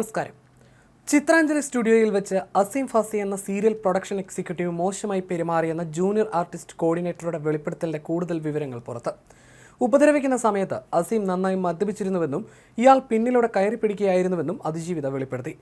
നമസ്കാരം. ചിത്രാഞ്ജലി സ്റ്റുഡിയോയിൽ വെച്ച് അസീം ഫാസി എന്ന സീരിയൽ പ്രൊഡക്ഷൻ എക്സിക്യൂട്ടീവ് മോശമായി പെരുമാറിയെന്ന ജൂനിയർ ആർട്ടിസ്റ്റ് കോർഡിനേറ്ററുടെ വെളിപ്പെടുത്തലിന്റെ കൂടുതൽ വിവരങ്ങൾ പുറത്ത്. ഉപദ്രവിക്കുന്ന സമയത്ത് അസീം നന്നായി മദ്യപിച്ചിരുന്നുവെന്നും ഇയാൾ പിന്നിലൂടെ കയറി പിടിക്കുകയായിരുന്നുവെന്നും അതിജീവിത വെളിപ്പെടുത്തി.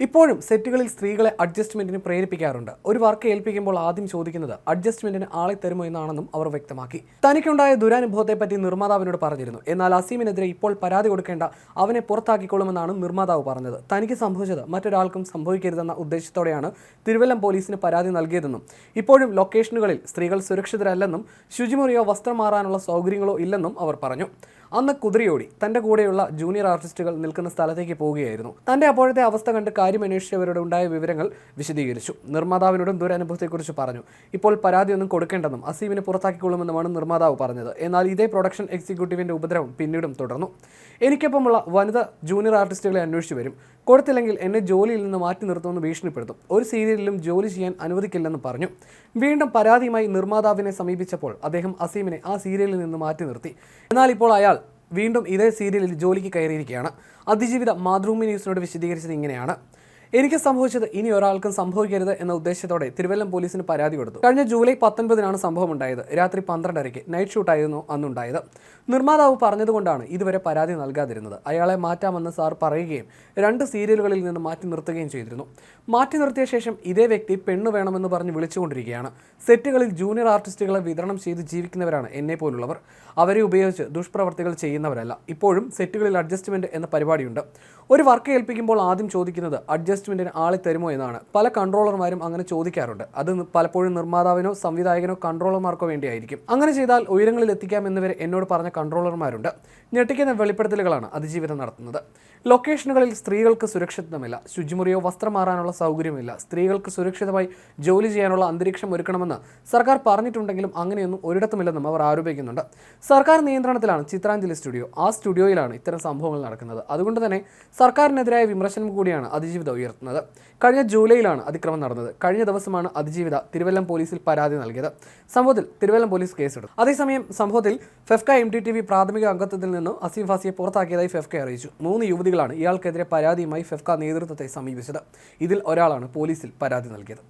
ഇപ്പോഴും സെറ്റുകളിൽ സ്ത്രീകളെ അഡ്ജസ്റ്റ്മെന്റിന് പ്രേരിപ്പിക്കാറുണ്ട്. ഒരു വർക്ക് ഏൽപ്പിക്കുമ്പോൾ ആദ്യം ചോദിക്കുന്നത് അഡ്ജസ്റ്റ്മെന്റിന് ആളെ തരുമോ എന്നാണെന്നും അവർ വ്യക്തമാക്കി. തനിക്കുണ്ടായ ദുരനുഭവത്തെപ്പറ്റി നിർമ്മാതാവിനോട് പറഞ്ഞിരുന്നു. എന്നാൽ അസീമിനെതിരെ ഇപ്പോൾ പരാതി കൊടുക്കേണ്ട അവനെ പുറത്താക്കിക്കൊള്ളുമെന്നാണ് നിർമ്മാതാവ് പറഞ്ഞത്. തനിക്ക് സംഭവിച്ചത് മറ്റൊരാൾക്കും സംഭവിക്കരുതെന്ന ഉദ്ദേശത്തോടെയാണ് തിരുവല്ലം പോലീസിന് പരാതി നൽകിയതെന്നും ഇപ്പോഴും ലൊക്കേഷനുകളിൽ സ്ത്രീകൾ സുരക്ഷിതരല്ലെന്നും ശുചിമുറിയോ വസ്ത്രം മാറാനുള്ള സൗകര്യങ്ങളോ ഇല്ലെന്നും അവർ പറഞ്ഞു. അന്ന് കുതിരയോടി തന്റെ കൂടെയുള്ള ജൂനിയർ ആർട്ടിസ്റ്റുകൾ നിൽക്കുന്ന സ്ഥലത്തേക്ക് പോവുകയായിരുന്നു. തന്റെ അപ്പോഴത്തെ അവസ്ഥ കണ്ട് കാര്യമന്വേഷിച്ചവരോട് ഉണ്ടായ വിവരങ്ങൾ വിശദീകരിച്ചു. നിർമ്മാതാവിനോടും ദുരനുഭവത്തെക്കുറിച്ച് പറഞ്ഞു. ഇപ്പോൾ പരാതിയൊന്നും കൊടുക്കേണ്ടെന്നും അസീമിനെ പുറത്താക്കിക്കൊള്ളുമെന്നുമാണ് നിർമ്മാതാവ് പറഞ്ഞത്. എന്നാൽ ഇതേ പ്രൊഡക്ഷൻ എക്സിക്യൂട്ടീവിന്റെ ഉപദ്രവം പിന്നീടും തുടർന്നു. എനിക്കൊപ്പമുള്ള വനിത ജൂനിയർ ആർട്ടിസ്റ്റുകളെ അന്വേഷിച്ചു വരും. കൊടുത്തില്ലെങ്കിൽ എന്നെ ജോലിയിൽ നിന്ന് മാറ്റി നിർത്തുമെന്ന് ഭീഷണിപ്പെടുത്തും. ഒരു സീരിയലിലും ജോലി ചെയ്യാൻ അനുവദിക്കില്ലെന്ന് പറഞ്ഞു. വീണ്ടും പരാതിയുമായി നിർമ്മാതാവിനെ സമീപിച്ചപ്പോൾ അദ്ദേഹം അസീമിനെ ആ സീരിയലിൽ നിന്ന് മാറ്റി നിർത്തി. എന്നാൽ ഇപ്പോൾ അയാൾ വീണ്ടും ഇതേ സീരിയലിൽ ജോലിക്ക് കയറിയിരിക്കുകയാണ്. അതിജീവിത മാതൃഭൂമി ന്യൂസിനോട് വിശദീകരിച്ചത് ഇങ്ങനെയാണ്. എനിക്ക് സംഭവിച്ചത് ഇനി ഒരാൾക്കും സംഭവിക്കരുത് എന്ന ഉദ്ദേശത്തോടെ തിരുവല്ലം പോലീസിന് പരാതി കൊടുത്തു. കഴിഞ്ഞ ജൂലൈ പത്തൊൻപതിനാണ് സംഭവം ഉണ്ടായത് രാത്രി പന്ത്രണ്ടരയ്ക്ക് നൈറ്റ് ഷൂട്ടായിരുന്നു അന്നുണ്ടായത്. നിർമ്മാതാവ് പറഞ്ഞതുകൊണ്ടാണ് ഇതുവരെ പരാതി നൽകാതിരുന്നത്. അയാളെ മാറ്റാമെന്ന് സാർ പറയുകയും രണ്ട് സീരിയലുകളിൽ നിന്ന് മാറ്റി നിർത്തുകയും ചെയ്തിരുന്നു. മാറ്റി നിർത്തിയ ശേഷം ഇതേ വ്യക്തി പെണ്ണു വേണമെന്ന് പറഞ്ഞ് വിളിച്ചുകൊണ്ടിരിക്കുകയാണ്. സെറ്റുകളിൽ ജൂനിയർ ആർട്ടിസ്റ്റുകളെ വിതരണം ചെയ്ത് ജീവിക്കുന്നവരാണ് എന്നെ പോലുള്ളവർ. അവരെ ഉപയോഗിച്ച് ദുഷ്പ്രവർത്തികൾ ചെയ്യുന്നവരല്ല. ഇപ്പോഴും സെറ്റുകളിൽ അഡ്ജസ്റ്റ്മെന്റ് എന്ന പരിപാടിയുണ്ട്. ഒരു വർക്ക് ഏൽപ്പിക്കുമ്പോൾ ആദ്യം ചോദിക്കുന്നത് അഡ്ജസ്റ്റ്മെന്റിന് ആളെ തരുമോ എന്നാണ്. പല കൺട്രോളർമാരും അങ്ങനെ ചോദിക്കാറുണ്ട്. അത് പലപ്പോഴും നിർമ്മാതാവിനോ സംവിധായകനോ കൺട്രോളർമാർക്കോ വേണ്ടിയായിരിക്കും. അങ്ങനെ ചെയ്താൽ ഉയരങ്ങളിൽ എത്തിക്കാം എന്നിവരെ എന്നോട് പറഞ്ഞ കൺട്രോളർമാരുണ്ട്. ഞെട്ടിക്കുന്ന വെളിപ്പെടുത്തലുകളാണ് അതിജീവിതം നടത്തുന്നത്. ലൊക്കേഷനുകളിൽ സ്ത്രീകൾക്ക് സുരക്ഷിതമില്ല ശുചിമുറിയോ വസ്ത്രം മാറാനുള്ള സൗകര്യമില്ല. സ്ത്രീകൾക്ക് സുരക്ഷിതമായി ജോലി ചെയ്യാനുള്ള അന്തരീക്ഷം ഒരുക്കണമെന്ന് സർക്കാർ പറഞ്ഞിട്ടുണ്ടെങ്കിലും അങ്ങനെയൊന്നും ഒരിടത്തുമില്ലെന്നും അവർ ആരോപിക്കുന്നുണ്ട്. സർക്കാർ നിയന്ത്രണത്തിലാണ് ചിത്രാഞ്ജലി സ്റ്റുഡിയോ. ആ സ്റ്റുഡിയോയിലാണ് ഇത്തരം സംഭവങ്ങൾ നടക്കുന്നത്. അതുകൊണ്ട് തന്നെ സർക്കാരിനെതിരായ വിമർശനം കൂടിയാണ് അതിജീവിത ഉയർത്തുന്നത്. കഴിഞ്ഞ ജൂലൈയിലാണ് അതിക്രമം നടന്നത്. കഴിഞ്ഞ ദിവസമാണ് അതിജീവിത തിരുവല്ലം പോലീസിൽ പരാതി നൽകിയത്. സംഭവത്തിൽ തിരുവല്ലം പോലീസ് കേസെടുത്തു. അതേസമയം സംഭവത്തിൽ FEFKA M T T V പ്രാഥമിക അംഗത്വത്തിൽ നിന്നും അസീം ഫാസിയെ പുറത്താക്കിയതായി ഫെഫ്ക അറിയിച്ചു. മൂന്ന് യുവതികളാണ് ഇയാൾക്കെതിരെ പരാതിയുമായി ഫെഫ്ക നേതൃത്വത്തെ സമീപിച്ചത്. ഇതിൽ ഒരാളാണ് പോലീസിൽ പരാതി നൽകിയത്.